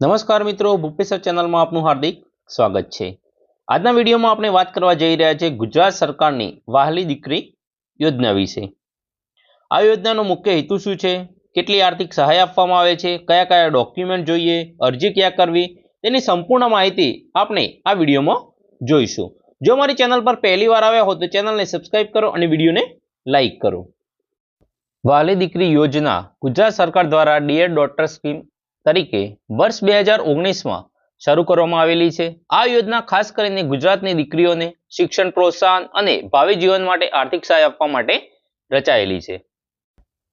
નમસ્કાર મિત્રો ભૂપેશ્વર ચેનલમાં આપનું હાર્દિક સ્વાગત છે. આજના વિડીયોમાં આપણે વાત કરવા જઈ રહ્યા છે ગુજરાત સરકારની વાહલી દીકરી યોજના વિશે. આ યોજનાનો મુખ્ય હેતુ શું છે? કેટલી આર્થિક સહાય આપવામાં આવે છે? કયા કયા ડોક્યુમેન્ટ જોઈએ? અરજી ક્યાં કરવી? તેની સંપૂર્ણ માહિતી આપણે આ વિડીયોમાં જોઈશું. જો મારી ચેનલ પર પહેલી વાર આવ્યા હો તો ચેનલને સબસ્ક્રાઇબ કરો અને વિડીયોને લાઇક કરો. વાલી દીકરી યોજના ગુજરાત સરકાર દ્વારા ડિયર ડોટર સ્કીમ તરીકે વર્ષ બે હજાર ઓગણીસમાં શરૂ કરવામાં આવેલી છે. આ યોજના ખાસ કરીને ગુજરાતની દીકરીઓને શિક્ષણ, પ્રોત્સાહન અને ભાવિ જીવન માટે આર્થિક સહાય આપવા માટે રચાયેલી છે.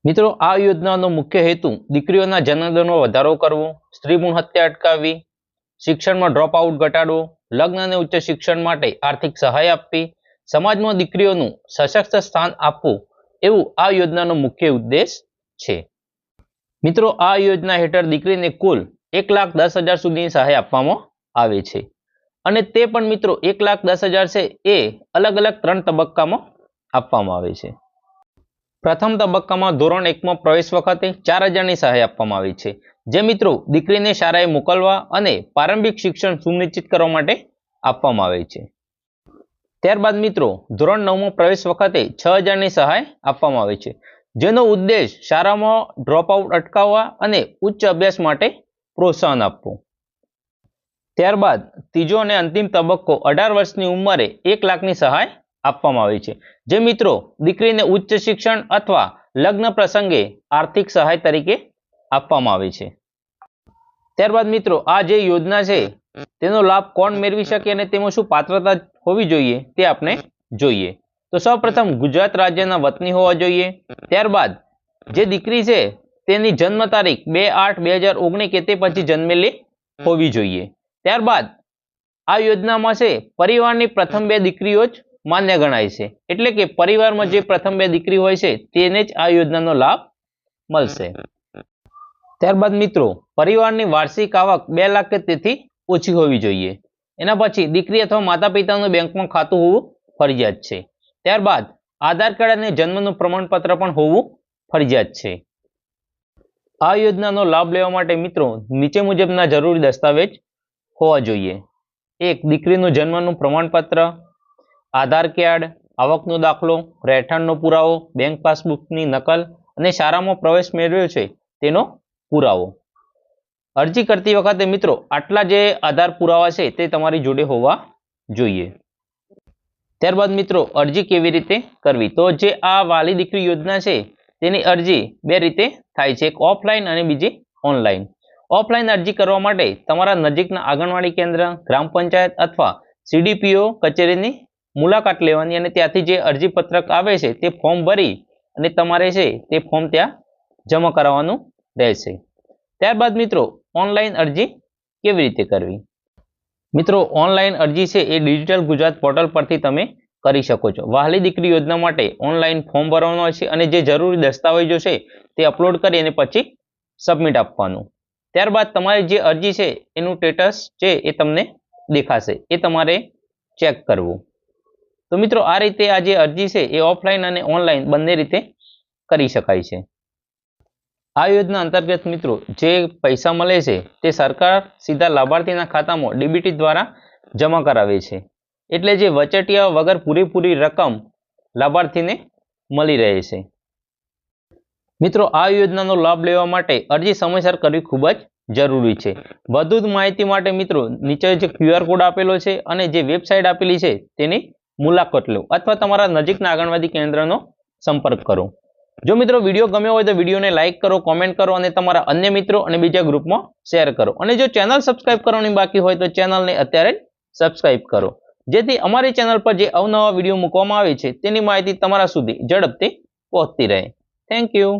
મિત્રો, આ યોજનાનો મુખ્ય હેતુ દીકરીઓના જન્મદરનો વધારો કરવો સ્ત્રી હત્યા અટકાવવી, શિક્ષણમાં ડ્રોપ આઉટ ઘટાડવો, લગ્ન અને ઉચ્ચ શિક્ષણ માટે આર્થિક સહાય આપવી, સમાજમાં દીકરીઓનું સશક્ત સ્થાન આપવું એવું આ યોજનાનો મુખ્ય ઉદ્દેશ છે. મિત્રો, આ યોજના હેઠળ દીકરીને કુલ એક લાખ દસ હજાર સુધીની સહાય આપવામાં આવે છે. અને તે પણ, મિત્રો, એક લાખ દસ હજાર છે એ અલગ અલગ ત્રણ તબક્કામાં આપવામાં આવે છે. પ્રથમ તબક્કામાં ધોરણ એકમાં પ્રવેશ વખતે ચાર હજારની સહાય આપવામાં આવી છે. જે, મિત્રો, દીકરીને શાળાએ મોકલવા અને પ્રારંભિક શિક્ષણ સુનિશ્ચિત કરવા માટે આપવામાં આવે છે. ત્યારબાદ, મિત્રો, ધોરણ નવમાં પ્રવેશ વખતે છ હજારની સહાય આપવામાં આવે છે. જેનો ઉદ્દેશ શાળામાં ડ્રોપઆઉટ અટકાવવા અને ઉચ્ચ અભ્યાસ માટે પ્રોત્સાહન આપવું. ત્યારબાદ ત્રીજો અને અંતિમ તબક્કો અઢાર વર્ષની ઉંમરે એક લાખની સહાય આપવામાં આવે છે. જે મિત્રો દીકરીને ઉચ્ચ શિક્ષણ અથવા લગ્ન પ્રસંગે આર્થિક સહાય તરીકે આપવામાં આવે છે. ત્યારબાદ મિત્રો, આ જે યોજના છે, તેનો લાભ કોણ મેળવી શકે અને તેમાં શું પાત્રતા હોવી જોઈએ તે આપણે જોઈએ. તો સૌપ્રથમ ગુજરાત રાજ્યના વતની હોવા જોઈએ. ત્યારબાદ જે દીકરી છે, તેની જન્મ તારીખ બે આઠ બે હજાર ઓગણીસ કે તે પછી જન્મેલી હોવી જોઈએ. ત્યારબાદ આ યોજનામાં છે, પરિવારની પ્રથમ બે દીકરીઓ જ માન્ય ગણાય છે. એટલે કે પરિવારમાં જે પ્રથમ બે દીકરી હોય છે, તેને જ આ યોજનાનો લાભ મળશે. ત્યારબાદ મિત્રો, પરિવારની વાર્ષિક આવક બે લાખ કે તેથી ઓછી હોવી જોઈએ. એના પછી દીકરી અથવા માતા પિતાનું બેંકમાં ખાતું હોવું ફરજિયાત છે. ત્યારબાદ આધાર કાર્ડ અને જન્મનું પ્રમાણપત્ર પણ હોવું ફરજિયાત છે. આ યોજનાનો લાભ લેવા માટે મિત્રો નીચે મુજબના જરૂરી દસ્તાવેજ હોવા જોઈએ. એક, દીકરીનું જન્મનું પ્રમાણપત્ર, આધાર કાર્ડ, આવકનો દાખલો, રહેઠાણનો પુરાવો, બેંક પાસબુકની નકલ અને શાળામાં પ્રવેશ મેળવ્યો છે તેનો પુરાવો. અરજી કરતી વખતે મિત્રો આટલા જે આધાર પુરાવા છે તે તમારી જોડે હોવા જોઈએ. ત્યારબાદ મિત્રો, અરજી કેવી રીતે કરવી? તો જે આ વાલી દીકરી યોજના છે, તેની અરજી બે રીતે થાય છે, એક ઓફલાઈન અને બીજી ઓનલાઈન. ઓફલાઈન અરજી કરવા માટે તમારા નજીકના આંગણવાડી કેન્દ્ર, ગ્રામ પંચાયત અથવા સીડીપીઓ કચેરીની મુલાકાત લેવાની અને ત્યાંથી જે અરજી પત્રક આવે છે, તે ફોર્મ ભરી અને તમારે છે, તે ફોર્મ ત્યાં જમા કરાવવાનું રહેશે. ત્યારબાદ મિત્રો, ઓનલાઈન અરજી કેવી રીતે કરવી? મિત્રો ઓનલાઈન અરજી છે એ ડિજિટલ ગુજરાત પોર્ટલ પરથી તમે કરી શકો છો. વહાલી દીકરી યોજના માટે ઓનલાઈન ફોર્મ ભરવાનું છે અને જે જરૂરી દસ્તાવેજો છે તે અપલોડ કરી અને પછી સબમિટ આપવાનું. ત્યારબાદ તમારી જે અરજી છે, એનું સ્ટેટસ છે એ તમને દેખાશે. એ તમારે ચેક કરવું. તો મિત્રો, આ રીતે આ જે અરજી છે એ ઓફલાઈન અને ઓનલાઈન બંને રીતે કરી શકાય છે. આ યોજના અંતર્ગત મિત્રો, જે પૈસા મળે છે, તે સરકાર સીધા લાભાર્થીના ખાતામાં ડીબીટી દ્વારા જમા કરાવે છે. એટલે જે વચટિયા વગર પૂરેપૂરી રકમ લાભાર્થીને મળી રહે છે. મિત્રો આ યોજનાનો લાભ લેવા માટે અરજી સમયસર કરવી ખૂબ જ જરૂરી છે. વધુ માહિતી માટે મિત્રો, નીચે જે ક્યુઆર કોડ આપેલો છે અને જે વેબસાઇટ આપેલી છે, તેની મુલાકાત લો અથવા તમારા નજીકના આંગણવાડી કેન્દ્રનો સંપર્ક કરો. જો મિત્રો વીડિયો ગમ્યો હોય તો વિડીયોને લાઇક કરો કોમેન્ટ કરો અને તમારા અન્ય મિત્રો અને બીજા ગ્રુપમાં શેર કરો. અને જો ચેનલ સબસ્ક્રાઇબ કરવાની બાકી હોય તો ચેનલને અત્યારે સબસ્ક્રાઇબ કરો. જેથી અમારી ચેનલ પર જે અવનવા વીડિયો મૂકવામાં આવે છે તેની માહિતી તમારા સુધી ઝડપથી પહોંચતી રહે. Thank you